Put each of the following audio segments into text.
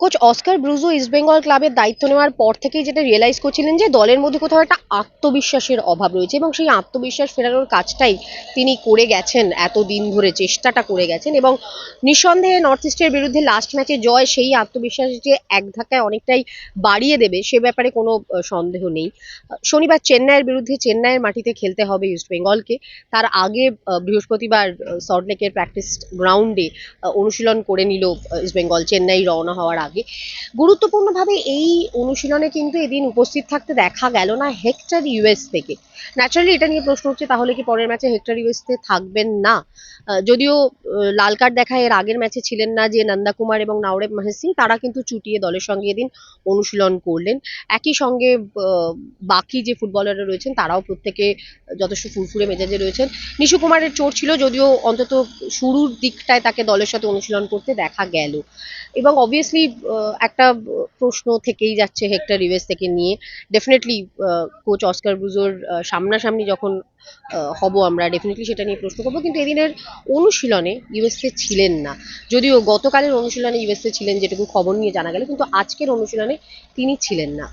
Coach Oscar Bruzon East Bengal ক্লাবের দায়িত্ব নেওয়ার পর থেকেই যেটা রিয়েলাইজ করছিলেন যে দলের মধ্যে কোথাও একটা আত্মবিশ্বাসের অভাব রয়েছে এবং সেই আত্মবিশ্বাস ফেরানোর কাজটাই তিনি করে গেছেন, এতদিন ধরে চেষ্টাটা করে গেছেন এবং নিঃসন্দেহে নর্থ ইস্টের বিরুদ্ধে লাস্ট ম্যাচে জয় সেই আত্মবিশ্বাস যে এক ধাক্কায় অনেকটাই বাড়িয়ে দেবে সে ব্যাপারে কোনো সন্দেহ নেই। শনিবার চেন্নাইয়ের বিরুদ্ধে চেন্নাইয়ের মাটিতে খেলতে হবে ইস্টবেঙ্গলকে তার আগে বৃহস্পতিবার সল্টলেকের প্র্যাকটিস গ্রাউন্ডে অনুশীলন করে নিল ইস্টবেঙ্গল চেন্নাই রওনা হওয়ার আগে। গুরুত্বপূর্ণভাবে এই অনুশীলনে কিন্তু এদিন উপস্থিত থাকতে দেখা গেল না হেক্টর ইউএস থেকে। ন্যাচারালি এটা নিয়ে প্রশ্ন হচ্ছে তাহলে কি পরের ম্যাচে হেক্টর ইউএস তে থাকবেন না? যদিও লাল কার্ড দেখা এর আগের ম্যাচে ছিলেন না যে নন্দা কুমার এবং নাওরেব মহেশ তারা কিন্তু চুটিয়ে দলের সঙ্গে এদিন অনুশীলন করলেন। একই সঙ্গে বাকি যে ফুটবলাররা রয়েছেন, তারাও প্রত্যেকে যথেষ্ট ফুরফুরে মেজাজে রয়েছেন। নিশু কুমারের চোট ছিল, যদিও অন্তত শুরুর দিকটায় তাকে দলের সাথে অনুশীলন করতে দেখা গেল। এবং অবভিয়াসলি একটা প্রশ্ন থেকেই যাচ্ছে হেক্টর ইউএস থেকে নিয়ে। ডেফিনেটলি কোচ অস্কার বুজোর সামনাসামনি যখন হব আমরা ডেফিনেটলি সেটা নিয়ে প্রশ্ন করব। কিন্তু এদিনের অনুশীলনে ইউএসএ ছিলেন না। যদিও গতকালের অনুশীলনে ইউএসএ ছিলেন, যেটুকু খবর নিয়ে জানা গেল, কিন্তু আজকের অনুশীলনে তিনি ছিলেন না।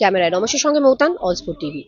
ক্যামেরায় রমেশের সঙ্গে মৌতান অজপুর টিভি।